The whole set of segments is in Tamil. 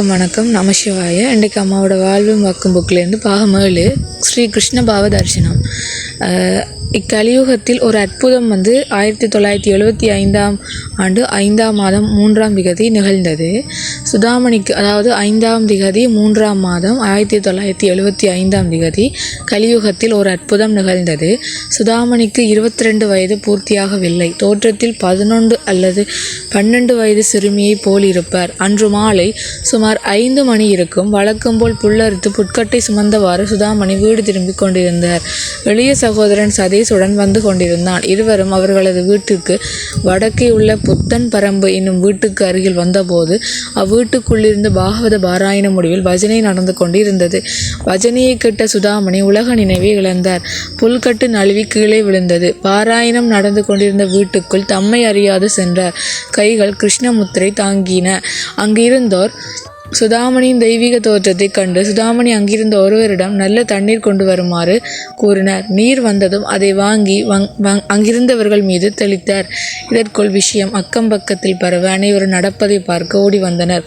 அனைவருக்கும் வணக்கம். நமசிவாய இன்றைக்கு அம்மாவோட வாழ்வும் வாக்கும் புக்லேருந்து பாகம் ஏழு ஸ்ரீ கிருஷ்ண பாவ தரிசனம். இக்கலியுகத்தில் ஒரு அற்புதம் வந்து ஆயிரத்தி தொள்ளாயிரத்தி எழுபத்தி ஐந்தாம் ஆண்டு ஐந்தாம் மாதம் மூன்றாம் திகதி நிகழ்ந்தது. சுதாமணிக்கு அதாவது ஐந்தாம் திகதி மூன்றாம் மாதம் ஆயிரத்தி தொள்ளாயிரத்தி எழுபத்தி ஐந்தாம் திகதி கலியுகத்தில் ஒரு அற்புதம் நிகழ்ந்தது. சுதாமணிக்கு இருபத்தி ரெண்டு வயது பூர்த்தியாகவில்லை. தோற்றத்தில் பதினொன்று அல்லது பன்னெண்டு வயது சிறுமியைப் போல் இருப்பார். அன்று மாலை சுமார் ஐந்து மணி இருக்கும். வழக்கம் போல் புல்லறுத்து புட்கட்டை சுமந்தவாறு சுதாமணி வீடு திரும்பிக் கொண்டிருந்தார். எளிய சகோதரன் சதீஷுடன் வந்து கொண்டிருந்தான். இருவரும் அவர்களது வீட்டுக்கு வடக்கே உள்ள புத்தன் பரம்பு என்னும் வீட்டுக்கு அருகில் வந்தபோது அவ்வீட்டுக்குள்ளிருந்து பாகவத பாராயண முடிவில் பஜனை நடந்து கொண்டிருந்தது. பஜனையை கேட்ட சுதாமணி உலக நினைவை இழந்தார். புல்கட்டு நழுவி கீழே விழுந்தது. பாராயணம் நடந்து கொண்டிருந்த வீட்டுக்குள் தம்மை அறியாது சென்றார். கைகள் கிருஷ்ணமுத்திரை தாங்கின. அங்கிருந்தோர் சுதாமணியின் தெய்வீக தோற்றத்தைக் கண்டு சுதாமணி அங்கிருந்த ஒருவரிடம் நல்ல தண்ணீர் கொண்டு வருமாறு கூறினார். நீர் வந்ததும் அதை வாங்கி வங் வங் அங்கிருந்தவர்கள் மீது தெளித்தார். இதற்குள் விஷயம் அக்கம் பக்கத்தில் பரவ அனைவரும் நடப்பதை பார்க்க ஓடி வந்தனர்.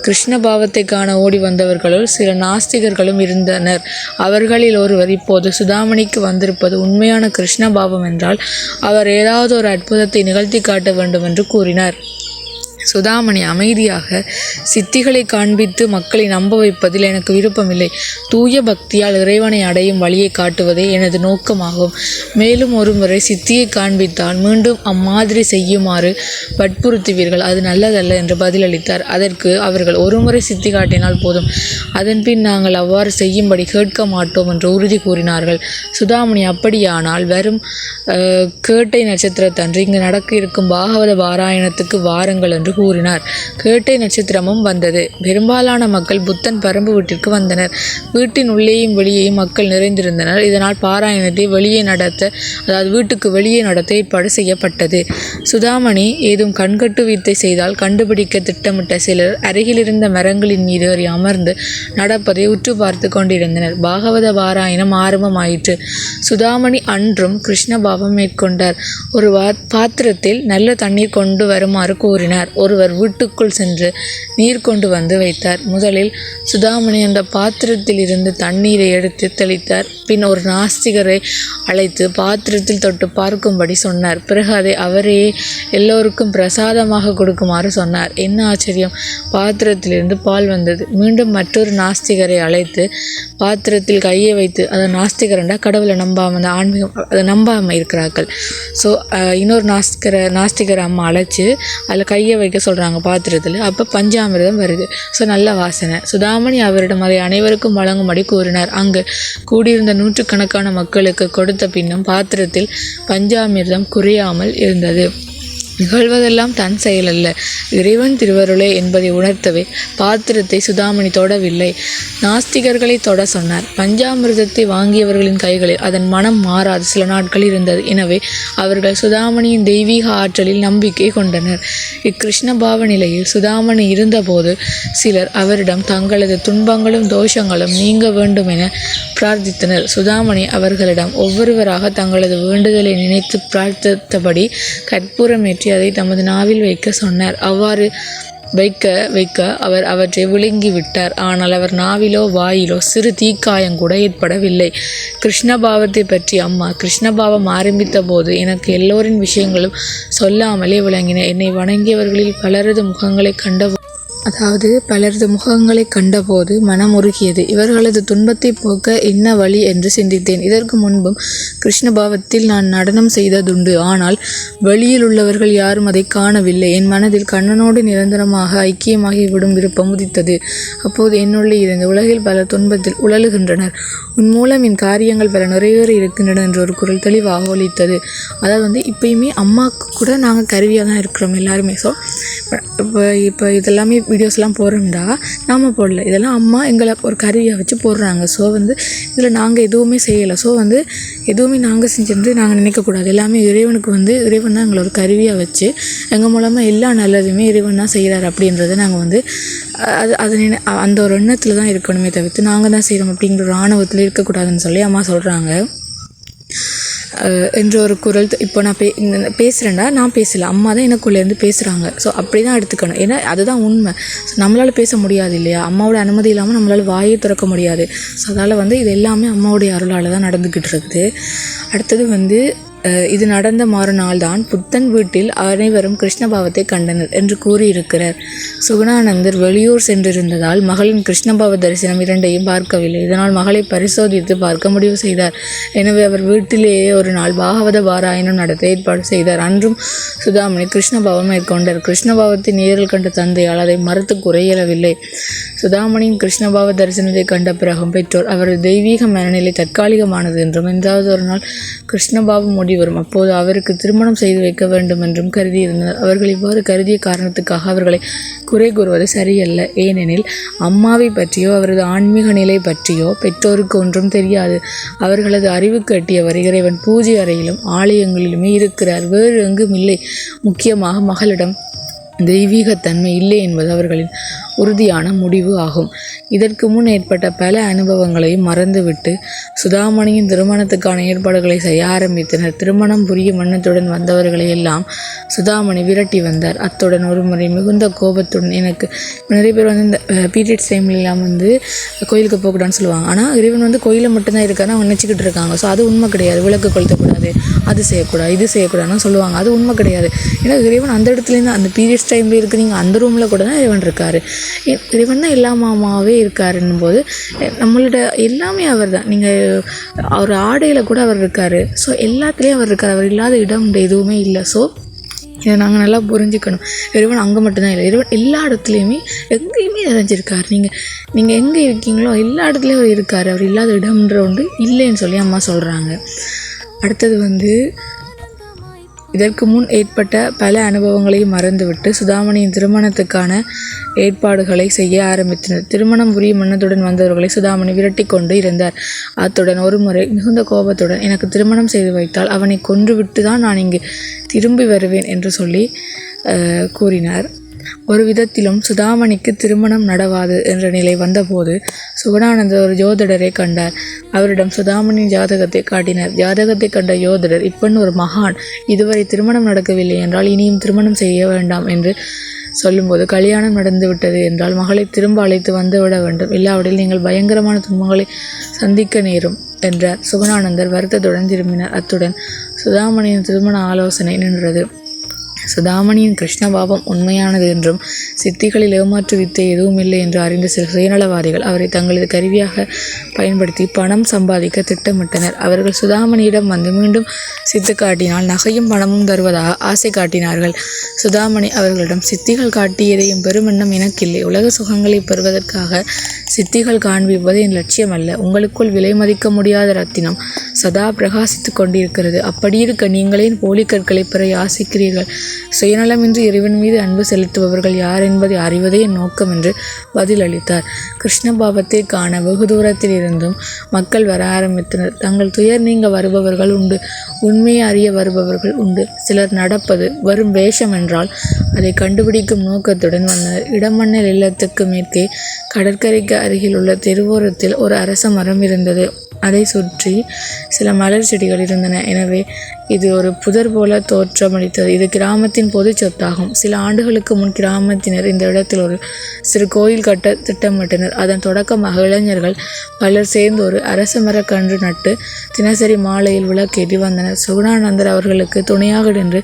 கிருஷ்ண பாவத்தை காண ஓடி வந்தவர்களுள் சில நாஸ்திகர்களும் இருந்தனர். அவர்களில் ஒருவர் இப்போது சுதாமணிக்கு வந்திருப்பது உண்மையான கிருஷ்ண பாவம் என்றால் அவர் ஏதாவது ஒரு அற்புதத்தை நிகழ்த்தி காட்ட வேண்டும் என்று கூறினார். சுதாமணி அமைதியாக சித்திகளை காண்பித்து மக்களை நம்ப வைப்பதில் எனக்கு விருப்பமில்லை. தூய பக்தியால் இறைவனை அடையும் வழியை காட்டுவதே எனது நோக்கமாகும். மேலும் ஒருமுறை சித்தியை காண்பித்தால் மீண்டும் அம்மாதிரி செய்யுமாறு வற்புறுத்துவீர்கள். அது நல்லதல்ல என்று பதிலளித்தார். அதற்கு அவர்கள் ஒருமுறை சித்தி காட்டினால் போதும். அதன்பின் நாங்கள் அவ்வாறு செய்யும்படி கேட்க மாட்டோம் என்று உறுதி கூறினார்கள். சுதாமணி அப்படியானால் வரும் கேட்டை நட்சத்திரத்தன்று இங்கு நடக்க இருக்கும் பாகவத பாராயணத்துக்கு வாருங்கள் என்று கூறினார். கேட்டை நட்சத்திரமும் வந்தது. பெரும்பாலான மக்கள் புத்தன் பரம்பு வீட்டிற்கு வந்தனர். வீட்டின் உள்ளேயும் வெளியேயும் மக்கள் நிறைந்திருந்தனர். இதனால் பாராயணத்தை வெளியே நடத்த அதாவது வீட்டுக்கு வெளியே நடத்த ஏற்பாடு செய்யப்பட்டது. சுதாமணி ஏதும் கண்கட்டு வித்தை செய்தால் கண்டுபிடிக்க திட்டமிட்ட சிலர் அருகிலிருந்த மரங்களின் மீது ஏறி அமர்ந்து நடப்பதை உற்று பார்த்து கொண்டிருந்தனர். பாகவத பாராயணம் ஆரம்பமாயிற்று. சுதாமணி அன்றும் கிருஷ்ண பாவம் மேற்கொண்டார். ஒரு வா பாத்திரத்தில் நல்ல தண்ணீர் கொண்டு வருமாறு கூறினார். ஒருவர் வீட்டுக்குள் சென்று நீர் கொண்டு வந்து வைத்தார். முதலில் சுதாமணி அந்த பாத்திரத்தில் இருந்து தண்ணீரை எடுத்து தெளித்தார். பின் ஒரு நாஸ்திகரை அழைத்து பாத்திரத்தில் தொட்டு பார்க்கும்படி சொன்னார். பிறகு அதை அவரே எல்லோருக்கும் பிரசாதமாக கொடுக்குமாறு சொன்னார். என்ன ஆச்சரியம்? பாத்திரத்திலிருந்து பால் வந்தது. மீண்டும் மற்றொரு நாஸ்திகரை அழைத்து பாத்திரத்தில் கையை வைத்து அதை நாஸ்திகரண்டா கடவுளை நம்பாம அந்த ஆன்மீகம் அதை நம்பாமல் இருக்கிறார்கள். ஸோ இன்னொரு நாஸ்திகரை நாஸ்திகர் அம்மா அழைச்சி அதில் கையை வைக்க சொல்கிறாங்க பாத்திரத்தில். அப்போ பஞ்சாமிர்தம் வருது. ஸோ நல்ல வாசனை. சுதாமணி அவரிடம் அதை அனைவருக்கும் வழங்கும்படி கூறினார். அங்கு கூடியிருந்த நூற்றுக்கணக்கான மக்களுக்கு கொடுத்த பின்னும் பாத்திரத்தில் பஞ்சாமிர்தம் குறையாமல் இருந்தது. நிகழ்வதெல்லாம் தன் செயலல்ல. இறைவன் திருவருளே என்பதை உணர்த்தவே பாத்திரத்தை சுதாமணி தொடவில்லை. நாஸ்திகர்களை தொட சொன்னார். பஞ்சாமிர்தத்தை வாங்கியவர்களின் கைகளில் அதன் மனம் மாறாது சில நாட்கள் இருந்தது. எனவே அவர்கள் சுதாமணியின் தெய்வீக ஆற்றலில் நம்பிக்கை கொண்டனர். இக்கிருஷ்ண பாவ நிலையில் சுதாமணி இருந்தபோது சிலர் அவரிடம் தங்களது துன்பங்களும் தோஷங்களும் நீங்க வேண்டும் என பிரார்த்தித்தனர். சுதாமணி அவர்களிடம் ஒவ்வொருவராக தங்களது வேண்டுதலை நினைத்து பிரார்த்தித்தபடி கற்பூரமேற்றி அதை தமது நாவில் வைக்க சொன்னார். அவ்வாறு வைக்க வைக்க அவர் அவற்றை விழுங்கி விட்டார். ஆனால் அவர் நாவிலோ வாயிலோ சிறு தீக்காயம் கூட ஏற்படவில்லை. கிருஷ்ணபாவத்தை பற்றி அம்மா கிருஷ்ணபாவம் ஆரம்பித்த போது எனக்கு எல்லோரின் விஷயங்களும் சொல்லாமலே விளங்கின. என்னை வணங்கியவர்களில் பலரது முகங்களை கண்ட அதாவது பலரது முகங்களை கண்டபோது மனம் உருகியது இவர்களது துன்பத்தை போக்க என்ன வழி என்று சிந்தித்தேன். இதற்கு முன்பும் கிருஷ்ணபாவத்தில் நான் நடனம் செய்ததுண்டு. ஆனால் வெளியில் உள்ளவர்கள் யாரும் அதை காணவில்லை. என் மனதில் கண்ணனோடு நிரந்தரமாக ஐக்கியமாகி விடும் விருப்பம் உதித்தது. அப்போது என்னுள்ளே இருந்து உலகில் பல துன்பத்தில் உழலுகின்றனர். உன் மூலம் என் காரியங்கள் பல நிறைவேற இருக்கின்றன என்ற ஒரு குரல் தெளிவாக ஒலித்தது. அதாவது வந்து இப்பயுமே அம்மாவுக்கு கூட நாங்கள் கருவியாக தான் இருக்கிறோம் எல்லாருமே. ஸோ இப்போ இப்போ இதெல்லாமே வீடியோஸ்லாம் போடுறோம்டா நாம் போடல. இதெல்லாம் அம்மா எங்களை ஒரு கருவியை வச்சு போடுறாங்க. ஸோ வந்து இதில் நாங்கள் எதுவுமே செய்யலை. ஸோ வந்து எதுவுமே நாங்கள் செஞ்சிருந்து நாங்கள் நினைக்கக்கூடாது எல்லாமே இறைவனுக்கு வந்து இறைவன் தான் எங்களை ஒரு கருவியாக வச்சு எங்கள் மூலமாக எல்லா நல்லதுமே இறைவன் தான் செய்கிறார் அப்படின்றத நாங்கள் வந்து அது அது நினை அந்த ஒரு எண்ணத்தில் தான் இருக்கணுமே தவிர்த்து நாங்கள் தான் செய்கிறோம் அப்படிங்கிற ஒரு ஆணவத்தில் இருக்கக்கூடாதுன்னு சொல்லி அம்மா சொல்கிறாங்க என்ற ஒரு குரல் இப்போ நான் பே இந்த- பேசுகிறேன்டா நான் பேசல. அம்மா தான் எனக்குள்ளேருந்து பேசுகிறாங்க ஸோ அப்படி தான் எடுத்துக்கணும். ஏன்னா அதுதான் உண்மை. ஸோ நம்மளால் பேச முடியாது இல்லையா? அம்மாவோட அனுமதி இல்லாமல் நம்மளால் வாயை திறக்க முடியாது. ஸோ அதால் வந்து இது எல்லாமே அம்மாவுடைய அருளால் தான் நடந்துக்கிட்டு இருக்குது. அடுத்தது வந்து இது நடந்த மறுநாள்தான் புத்தன் வீட்டில் அனைவரும் கிருஷ்ணபாவத்தை கண்டனர் என்று கூறியிருக்கிறார். சுகுணானந்தர் வெளியூர் சென்றிருந்ததால் மகளின் கிருஷ்ணபாவ தரிசனம் இரண்டையும் பார்க்கவில்லை. இதனால் மகளை பரிசோதித்து பார்க்க முடிவு செய்தார். எனவே அவர் வீட்டிலேயே ஒரு நாள் பாகவத பாராயணம் நடத்த ஏற்பாடு செய்தார். அன்றும் சுதாமணி கிருஷ்ணபாவம் மேற்கொண்டார். கிருஷ்ணபாவத்தை நேரில் கண்ட தந்தையால் அதை மறுத்து குறையலவில்லை சுதாமணியின் கிருஷ்ணபாவ தரிசனத்தை கண்ட பிறகும் பெற்றோர் அவரது தெய்வீக மனநிலை தற்காலிகமானது என்றும் என்றாவது ஒரு நாள் கிருஷ்ணபாவம் முடிவரும் அப்போது அவருக்கு திருமணம் செய்து வைக்க வேண்டும் என்றும் கருதியிருந்தனர் அவர்கள் இவ்வாறு கருதிய காரணத்துக்காக அவர்களை குறை கூறுவது சரியல்ல. ஏனெனில் அம்மாவை பற்றியோ அவரது ஆன்மீக நிலை பற்றியோ பெற்றோருக்கு ஒன்றும் தெரியாது. அவர்களது அறிவு கட்டியவர் இறைவன் பூஜை அறையிலும் ஆலயங்களிலுமே இருக்கிறார். வேறு எங்கும் இல்லை. முக்கியமாக மகளிடம் தெய்வீகத்தன்மை இல்லை என்பது அவர்களின் உறுதியான முடிவு ஆகும். இதற்கு முன் ஏற்பட்ட பல அனுபவங்களையும் மறந்துவிட்டு சுதாமணியின் திருமணத்துக்கான ஏற்பாடுகளை செய்ய ஆரம்பித்தனர். திருமணம் புரியும் எண்ணத்துடன் வந்தவர்களை எல்லாம் சுதாமணி விரட்டி வந்தார். அத்துடன் ஒரு முறை மிகுந்த கோபத்துடன் எனக்கு நிறைய பேர் வந்து இந்த பீரியட்ஸ் டைம்ல எல்லாம் வந்து கோயிலுக்கு போகக்கூடாதுன்னு சொல்லுவாங்க. ஆனால் இறைவன் வந்து கோயிலில் மட்டும்தான் இருக்கான்னு அவங்க நினச்சிக்கிட்டு இருக்காங்க. ஸோ அது உண்மை கிடையாது. விளக்கு கொளுத்தக்கூடாது அது செய்யக்கூடாது இது செய்யக்கூடாதுன்னு சொல்லுவாங்க. அது உண்மை கிடையாது. ஏன்னா இறைவன் அந்த இடத்துலேருந்து அந்த பீரியட்ஸ் டைமில் இருக்கிறீங்க அந்த ரூமில் கூட தான் இறைவன் இருக்கார். இறைவன் தான் எல்லா மாமாவே இருக்காருன்னும் போது நம்மளோட எல்லாமே அவர் தான் நீங்கள் அவர் ஆடையில் கூட அவர் இருக்கார். ஸோ எல்லாத்துலேயும் அவர் இருக்கார். அவர் இல்லாத இடம் எதுவுமே இல்லை. ஸோ இதை நாங்கள் நல்லா புரிஞ்சுக்கணும். இறைவன் அங்கே மட்டும்தான் இல்லை. இறைவன் எல்லா இடத்துலையுமே எங்கேயுமே நிறைஞ்சிருக்கார். நீங்கள் நீங்கள் எங்கே இருக்கீங்களோ எல்லா இடத்துலையும் அவர் இருக்கார். அவர் இல்லாத இடம்ன்ற ஒன்று இல்லைன்னு சொல்லி அம்மா சொல்கிறாங்க அடுத்தது வந்து இதற்கு முன் ஏற்பட்ட பல அனுபவங்களையும் மறந்துவிட்டு சுதாமணியின் திருமணத்துக்கான ஏற்பாடுகளை செய்ய ஆரம்பித்தனர். திருமணம் புரியும் மன்னத்துடன் வந்தவர்களை சுதாமணி விரட்டி கொண்டு இருந்தார். அத்துடன் ஒரு முறை மிகுந்த கோபத்துடன் எனக்கு திருமணம் செய்து வைத்தால் அவனை கொன்றுவிட்டு தான் நான் இங்கு திரும்பி வருவேன் என்று சொல்லி கூறினார். ஒரு விதத்திலும் சுதாமணிக்கு திருமணம் நடவாது என்ற நிலை வந்தபோது சுகுணானந்தர் ஒரு ஜோதிடரை கண்டார். அவரிடம் சுதாமணியின் ஜாதகத்தை காட்டினார். ஜாதகத்தை கண்ட யோதிடர் இப்பெண் ஒரு மகான். இதுவரை திருமணம் நடக்கவில்லை என்றால் இனியும் திருமணம் செய்ய வேண்டாம் என்று சொல்லும்போது கல்யாணம் நடந்துவிட்டது என்றால் மகளை திரும்ப அழைத்து வந்துவிட வேண்டும். இல்லாவிடில் நீங்கள் பயங்கரமான துன்பங்களை சந்திக்க நேரும் என்றார். சுகுணானந்தர் வருத்தத்துடன் திரும்பினார். அத்துடன் சுதாமணியின் திருமண ஆலோசனை நின்றது. சுதாமணியின் கிருஷ்ணபாவம் உண்மையானது என்றும் சித்திகளில் ஏமாற்று வித்தை எதுவும் இல்லை என்று அறிந்த சில சுயநலவாதிகள் அவரை தங்களது கருவியாக பயன்படுத்தி பணம் சம்பாதிக்க திட்டமிட்டனர். அவர்கள் சுதாமணியிடம் வந்து மீண்டும் சித்து காட்டினால் நகையும் பணமும் தருவதாக ஆசை காட்டினார்கள். சுதாமணி அவர்களிடம் சித்திகள் காட்டியதையும் பெரும் எண்ணம் எனக்கில்லை. உலக சுகங்களை பெறுவதற்காக சித்திகள் காண்பிப்பது என் லட்சியம் அல்ல உங்களுக்குள் விலை மதிக்க முடியாத ரத்தினம் சதா பிரகாசித்துக் கொண்டிருக்கிறது. அப்படியிருக்க நீங்களே போலி கற்களை பெற யாசிக்கிறீர்கள். சுயநலமின்றி இறைவன் மீது அன்பு செலுத்துபவர்கள் யார் என்பதை அறிவதே என் நோக்கம் என்று பதிலளித்தார். கிருஷ்ண பாபத்தை காண வெகு தூரத்தில் இருந்தும் மக்கள் வர ஆரம்பித்தனர். தங்கள் துயர் நீங்க வருபவர்கள் உண்டு. உண்மையை அறிய வருபவர்கள் உண்டு. சிலர் நடப்பது வரும் வேஷம் என்றால் அதை கண்டுபிடிக்கும் நோக்கத்துடன் வந்தனர். இடமண்ணல் இல்லத்துக்கு மேற்கே கடற்கரைக்கு அருகில் உள்ள தெருவோரத்தில் ஒரு அரச மரம் இருந்தது. அதை சுற்றி சில மலர் செடிகள் இருந்தன. எனவே இது ஒரு புதர் போல தோற்றமளித்தது. இது கிராமத்தின் பொது சொத்தாகும். சில ஆண்டுகளுக்கு முன் கிராமத்தினர் இந்த இடத்தில் ஒரு சிறு கோயில் கட்ட திட்டமிட்டனர். அதன் தொடக்கமாக இளைஞர்கள் பலர் சேர்ந்து ஒரு அரச மரக்கன்று நட்டு தினசரி மாலையில் விளக்கேற்றி வந்தனர். சுகுணானந்தர் அவர்களுக்கு துணையாக நின்று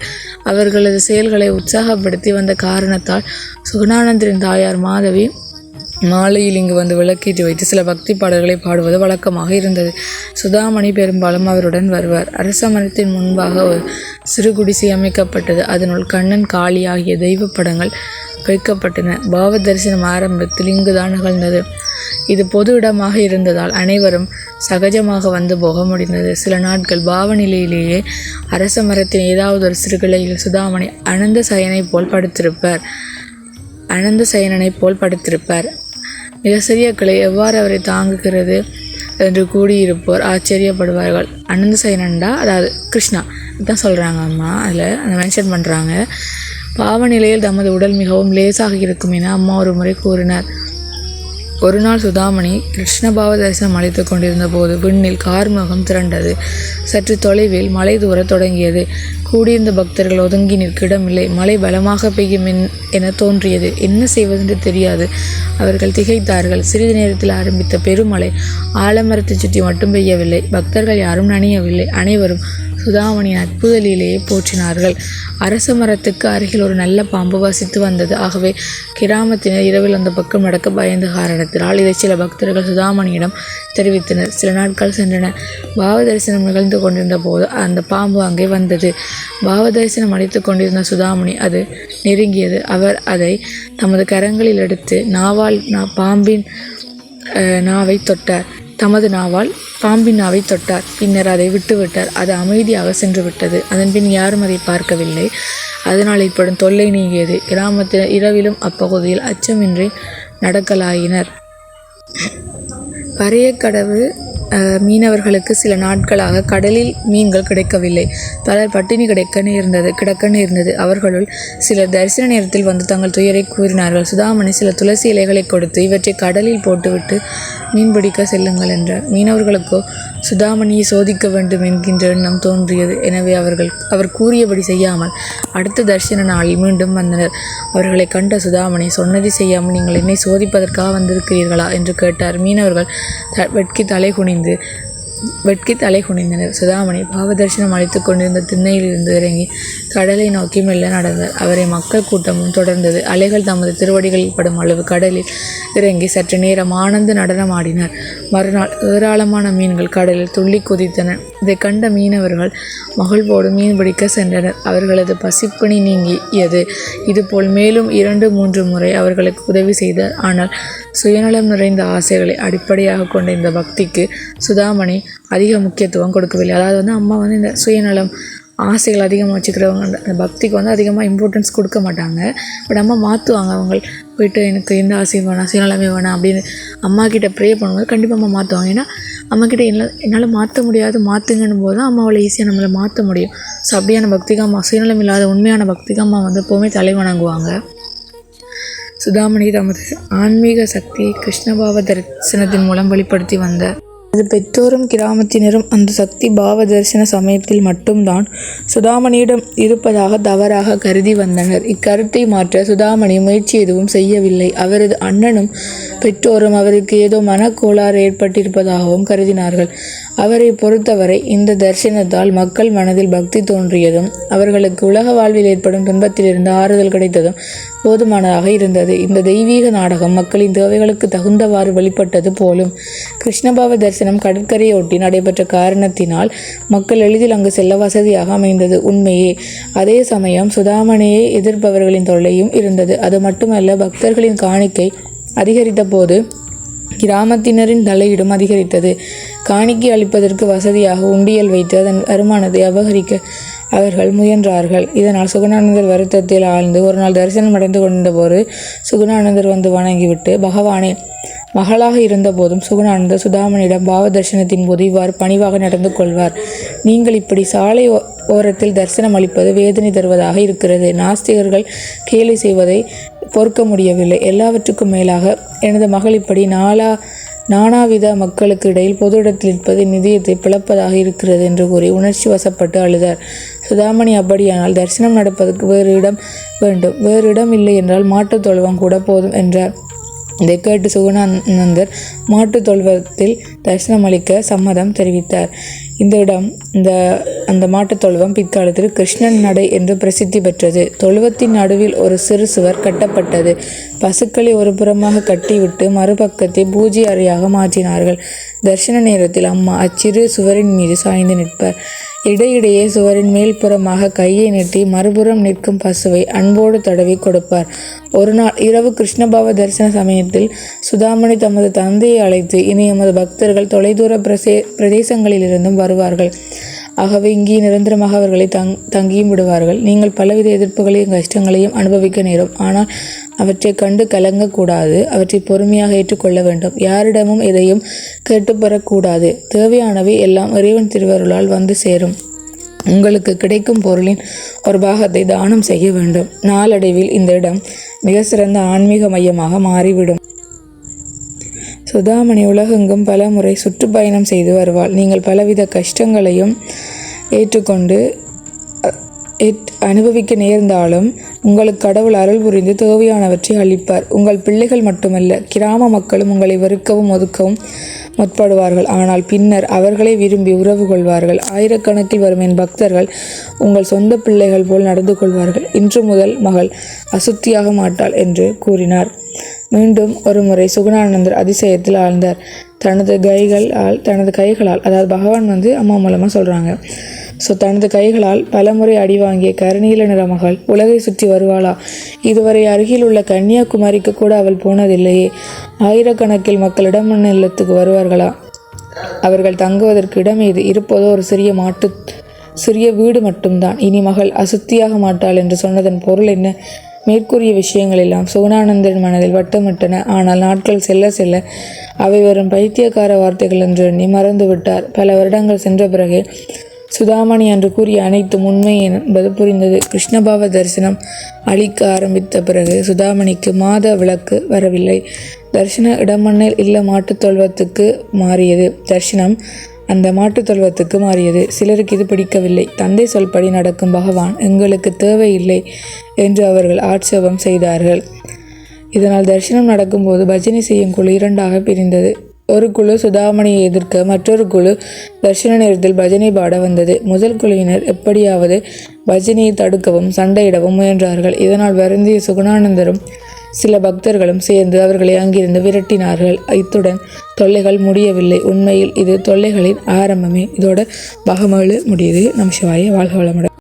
அவர்களது செயல்களை உற்சாகப்படுத்தி வந்த காரணத்தால் சுகுணானந்தரின் தாயார் மாதவி மாலையில் இங்கு வந்து விளக்கேற்றி வைத்து சில பக்தி பாடல்களை பாடுவது வழக்கமாக இருந்தது. சுதாமணி பெரும்பாலும் அவருடன் வருவார். அரச மரத்தின் முன்பாக ஒரு சிறு குடிசை அமைக்கப்பட்டது. அதனுள் கண்ணன் காளி ஆகிய தெய்வ படங்கள் வைக்கப்பட்டன. பாவ தரிசனம் ஆரம்பத்தில் இங்குதான் நிகழ்ந்தது. இது பொது இடமாக இருந்ததால் அனைவரும் சகஜமாக வந்து போக முடிந்தது. சில நாட்கள் பாவ நிலையிலேயே அரச மரத்தின் ஏதாவது ஒரு சிறு கிளையில் சுதாமணி அனந்த சயனை போல் படுத்திருப்பார். அனந்த சயனனைப் போல் படுத்திருப்பார். மிக கிளை எவ்வாறு அவரை தாங்குகிறது என்று கூடியிருப்போர் ஆச்சரியப்படுவார்கள். அனந்த சைனண்டா அதாவது கிருஷ்ணா. தான் சொல்கிறாங்க அம்மா அதில் அந்த மென்ஷன் பண்ணுறாங்க பாவ நிலையில் தமது உடல் மிகவும் லேசாக இருக்கும் என அம்மா ஒரு முறை கூறினார். ஒரு நாள் சுதாமணி கிருஷ்ணபாவ தரிசனம் அளித்து கொண்டிருந்த போது விண்ணில் கார்முகம் திரண்டது. சற்று தொலைவில் மலை தூரத் தொடங்கியது. கூடியிருந்த பக்தர்கள் ஒதுங்கி நிற்க இடமில்லை மழை பலமாக பெய்யும் என தோன்றியது. என்ன செய்வதென்று தெரியாது. அவர்கள் திகைத்தார்கள். சிறிது நேரத்தில் ஆரம்பித்த பெருமழை ஆலமரத்தை சுற்றி மட்டும் பெய்யவில்லை. பக்தர்கள் யாரும் நனையவில்லை. அனைவரும் சுதாமணியின் அற்புத லீலையை போற்றினார்கள். அரச மரத்துக்கு அருகில் ஒரு நல்ல பாம்பு வசித்து வந்தது. ஆகவே கிராமத்தினர் இரவில் அந்த பக்கம் நடக்க பயந்த காரணத்தினால் இதை சில பக்தர்கள் சுதாமணியிடம் தெரிவித்தனர். சில நாட்கள் சென்றன. பாவ தரிசனம் நிகழ்ந்து கொண்டிருந்த போது அந்த பாம்பு அங்கே வந்தது. பாவ தரிசனம் அளித்துக் கொண்டிருந்த சுதாமணி அது நெருங்கியது. அவர் அதை தமது கரங்களில் எடுத்து நாவால் நா- பாம்பின் நாவை தொட்டார். தமது நாவால் பாம்பின் நாவை தொட்டார். பின்னர் அதை விட்டுவிட்டார். அது அமைதியாக சென்று விட்டது அதன்பின் யாரும் அதை பார்க்கவில்லை. அதனால் ஏற்படும் தொல்லை நீங்கியது. கிராமத்தில் இரவிலும் அப்பகுதியில் அச்சமின்றி நடக்கலாயினர். பறையக்கடவு கடவு மீனவர்களுக்கு சில நாட்களாக கடலில் மீன்கள் கிடைக்கவில்லை. பலர் பட்டினி கிடைக்க நேர்ந்தது கிடக்க நேர்ந்தது அவர்களுள் சிலர் தரிசன நேரத்தில் வந்து தங்கள் துயரை கூறினார்கள். சுதாமணி சில துளசி இலைகளை கொடுத்து இவற்றை கடலில் போட்டுவிட்டு மீன் பிடிக்க செல்லுங்கள் என்றார். மீனவர்களுக்கோ சுதாமணியை சோதிக்க வேண்டும் என்கின்ற எண்ணம் தோன்றியது. எனவே அவர்கள் அவர் கூறியபடி செய்யாமல் அடுத்த தரிசன நாளில் மீண்டும் வந்தனர். அவர்களை கண்ட சுதாமணி சொன்னதை செய்யாமல் நீங்கள் என்னை சோதிப்பதற்காக வந்திருக்கிறீர்களா? என்று கேட்டார். மீனவர்கள் த வெட்கி தலை குனிந்து வெட்கி தலை குனிந்தனர். சுதாமணி பாவதர்சனம் அளித்துக் கொண்டிருந்த திண்ணையிலிருந்து இறங்கி கடலை நோக்கி மெல்ல நடந்தார். அவரை மக்கள் கூட்டமும் தொடர்ந்தது. அலைகள் தமது திருவடிகளில் படும் அளவு கடலில் இறங்கி சற்று நேரம் ஆனந்த நடனமாடினார். மறுநாள் ஏராளமான மீன்கள் கடலில் துள்ளி குதித்தன. இதை கண்ட மீனவர்கள் மகிழ்வோடு மீன் பிடிக்க சென்றனர். அவர்களது பசிப்பிணி நீங்கியது. இதுபோல் மேலும் இரண்டு மூன்று முறை அவர்களுக்கு உதவி செய்தார் ஆனால் சுயநலம் நிறைந்த ஆசைகளை அடிப்படையாக கொண்ட இந்த பக்திக்கு சுதாமணி அதிக முக்கியத்துவம் கொடுக்கவில்லை. அதாவது வந்து அம்மா வந்து இந்த சுயநலம் ஆசைகள் அதிகமாக வச்சுக்கிறவங்க அந்த- பக்திக்கு வந்து அதிகமாக இம்பார்ட்டன்ஸ் கொடுக்க மாட்டாங்க. பட் அம்மா மாற்றுவாங்க அவங்க போயிட்டு எனக்கு எந்த ஆசையும் வேணாம் சுயநலமே வேணாம் அப்படின்னு அம்மா கிட்டே ப்ரே பண்ணும்போது கண்டிப்பாக அம்மா மாற்றுவாங்க ஏன்னா அம்மா கிட்ட என்ன என்னால் மாற்ற முடியாது மாற்றுங்கன்னும் போது தான் அம்மாவால் ஈஸியாக நம்மளை மாற்ற முடியும். ஸோ அப்படியான பக்திகாமா சுயநலம் இல்லாத உண்மையான பக்திகாமா வந்து எப்போவுமே தலை வணங்குவாங்க. சுதாமணி தமது ஆன்மீக சக்தியை கிருஷ்ணபாவ தரிசனத்தின் மூலம் வெளிப்படுத்தி வந்த அது பெற்றோரும் கிராமத்தினரும் அந்த சக்தி பாவ தரிசன சமயத்தில் மட்டும்தான் சுதாமணியிடம் இருப்பதாக தவறாக கருதி வந்தனர். இக்கருத்தை மாற்ற சுதாமணி முயற்சி எதுவும் செய்யவில்லை. அவரது அண்ணனும் பெற்றோரும் அவருக்கு ஏதோ மனக்கோளாறு ஏற்பட்டிருப்பதாகவும் கருதினார்கள். அவரை பொறுத்தவரை இந்த தரிசனத்தால் மக்கள் மனதில் பக்தி தோன்றியதும் அவர்களுக்கு உலக வாழ்வில் ஏற்படும் துன்பத்திலிருந்து ஆறுதல் கிடைத்ததும் போதுமானதாக இருந்தது. இந்த தெய்வீக நாடகம் மக்களின் தேவைகளுக்கு தகுந்தவாறு வெளிப்பட்டது போலும் கிருஷ்ணபாவ தரிசனம் கடற்கரையொட்டி நடைபெற்ற காரணத்தினால் மக்கள் எளிதில் அங்கு செல்ல வசதியாக அமைந்தது. உண்மையே அதே சமயம் சுதாமணியை எதிர்ப்பவர்களின் தொல்லையும் இருந்தது. அது மட்டுமல்ல பக்தர்களின் காணிக்கை அதிகரித்த போது கிராமத்தினரின் தலையீடும் அதிகரித்தது. காணிக்கை அளிப்பதற்கு வசதியாக உண்டியல் வைத்து அதன் வருமானத்தை அபகரிக்க அவர்கள் முயன்றார்கள். இதனால் சுகுணானந்தர் வருத்தத்தில் ஆழ்ந்து ஒரு நாள் தரிசனம் அடைந்து கொண்டபோது சுகுணானந்தர் வந்து வணங்கிவிட்டு பகவானே மகளாக இருந்தபோதும் சுகுணானந்த சுதாமனிடம் பாவ தரிசனத்தின் போது இவ்வாறு பணிவாக நடந்து கொள்வார். நீங்கள் இப்படி சாலை ஓ- ஓரத்தில் தரிசனம் அளிப்பது வேதனை தருவதாக இருக்கிறது. நாஸ்திகர்கள் கேலி செய்வதை பொறுக்க முடியவில்லை. எல்லாவற்றுக்கும் மேலாக எனது மகள் இப்படி நாலா நானாவித மக்களுக்கு இடையில் பொது இடத்தில் இருப்பது நிதியத்தை பிளப்பதாக இருக்கிறது என்று கூறி உணர்ச்சி வசப்பட்டு அழுதார். சுதாமணி அப்படியானால் தரிசனம் நடப்பதற்கு வேறு இடம் வேண்டும். வேறு இடம் இல்லை என்றால் மாட்டுத் தொழுவம் கூட போதும் என்றார். தெக்காட்டு கேட்டு சுகுணானந்தர் மாட்டுத் தொழுவத்தில் தரிசனம் அளிக்க சம்மதம் தெரிவித்தார். இந்த இடம் இந்த அந்த மாட்டுத் தொழுவம் பிற்காலத்தில் கிருஷ்ணன் நடை என்று பிரசித்தி பெற்றது. தொழுவத்தின் நடுவில் ஒரு சிறு சுவர் கட்டப்பட்டது. பசுக்களை ஒரு புறமாக கட்டிவிட்டு மறுபக்கத்தை பூஜை அறையாக மாற்றினார்கள். தர்ஷன நேரத்தில் அம்மா அச்சிறு சுவரின் மீது சாய்ந்து நிற்பார். இடையிடையே சுவரின் மேல் புறமாக கையை நீட்டி மறுபுறம் நிற்கும் பசுவை அன்போடு தடவி கொடுப்பார். ஒரு நாள் இரவு கிருஷ்ணபாவ தரிசன சமயத்தில் சுதாமணி தமது தந்தையை அழைத்து இனி எமது பக்தர்கள் தொலைதூர பிரசே பிரதேசங்களிலிருந்தும் வருவார்கள். ஆகவே இங்கே நிரந்தரமாக அவர்களை தங் தங்கியும் விடுவார்கள். நீங்கள் பலவித எதிர்ப்புகளையும் கஷ்டங்களையும் அனுபவிக்க நேரும். ஆனால் அவற்றை கண்டு கலங்கக்கூடாது. அவற்றை பொறுமையாக ஏற்றுக்கொள்ள வேண்டும். யாரிடமும் எதையும் கேட்டுப்பெறக்கூடாது. தேவையானவை எல்லாம் இறைவன் திருவருளால் வந்து சேரும். உங்களுக்கு கிடைக்கும் பொருளின் ஒரு பாகத்தை தானம் செய்ய வேண்டும். நாளடைவில் இந்த இடம் மிக சிறந்த ஆன்மீக மையமாக மாறிவிடும். சுதாமணி உலகெங்கும் பல முறை சுற்றுப்பயணம் செய்து வருவாள். நீங்கள் பலவித கஷ்டங்களையும் ஏற்றுக்கொண்டு அ- அனுபவிக்க நேர்ந்தாலும் உங்களுக்கு கடவுள் அருள் புரிந்து தேவையானவற்றை அளிப்பார். உங்கள் பிள்ளைகள் மட்டுமல்ல கிராம மக்களும் உங்களை வெறுக்கவும் ஒதுக்கவும் முற்படுவார்கள். ஆனால் பின்னர் அவர்களை விரும்பி உறவு கொள்வார்கள். ஆயிரக்கணக்கில் வரும் என் பக்தர்கள் உங்கள் சொந்த பிள்ளைகள் போல் நடந்து கொள்வார்கள். இன்று முதல் மகள் அசுத்தியாக மாட்டாள் என்று கூறினார். மீண்டும் ஒருமுறை சுகுணானந்தர் அதிசயத்தில் ஆழ்ந்தார். தனது கைகளால் தனது கைகளால் அதாவது பகவான் வந்து அம்மா மூலமாக சொல்கிறாங்க தனது கைகளால் பலமுறை அடி வாங்கிய கருநீல நிற மகள் உலகை சுற்றி வருவாளா? இதுவரை அருகில் உள்ள கன்னியாகுமரிக்கு கூட அவள் போனதில்லையே. ஆயிரக்கணக்கில் மக்கள் இடமண்ண இல்லத்துக்கு வருவார்களா? அவர்கள் தங்குவதற்கு இடம் இது இருப்பதோ ஒரு சிறிய மாட்டு சிறிய வீடு மட்டும்தான். இனி மகள் அசுத்தியாக மாட்டாள் என்று சொன்னதன் பொருள் என்ன? மேற்கூறிய விஷயங்கள் எல்லாம் சுகுணானந்தன் மனதில் வட்டமிட்டன. ஆனால் நாட்கள் செல்ல செல்ல அவை வரும் பைத்தியக்கார வார்த்தைகள் என்று எண்ணி மறந்து விட்டார் பல வருடங்கள் சென்ற பிறகு சுதாமணி அன்று கூறிய அனைத்தும் உண்மை என்பது புரிந்தது. கிருஷ்ணபாவ தரிசனம் அளிக்க ஆரம்பித்த பிறகு சுதாமணிக்கு மாத விளக்கு வரவில்லை. தரிசன இடமண்ணில் இல்ல மாட்டுத் தொல்வத்துக்கு மாறியது. தரிசனம் அந்த மாட்டுத் தொல்வத்துக்கு மாறியது. சிலருக்கு இது பிடிக்கவில்லை. தந்தை சொல்படி நடக்கும் பகவான் எங்களுக்கு தேவையில்லை என்று அவர்கள் ஆட்சேபம் செய்தார்கள். இதனால் தரிசனம் நடக்கும்போது பஜனை செய்யும் குழு இரண்டாக பிரிந்தது. ஒரு குழு சுதாமணியை எதிர்க்க மற்றொரு குழு தர்ஷன நேரத்தில் பஜனை பாட வந்தது. முதல் குழுவினர் எப்படியாவது பஜனையை தடுக்கவும் சண்டையிடவும் முயன்றார்கள். இதனால் வருந்திய சுகுணானந்தரும் சில பக்தர்களும் சேர்ந்து அவர்களை அங்கிருந்து விரட்டினார்கள். இத்துடன் தொல்லைகள் முடியவில்லை. உண்மையில் இது தொல்லைகளின் ஆரம்பமே. இதோட பகமழு முடியுது. நம் சிவாய வாழ்க வளமுடன்.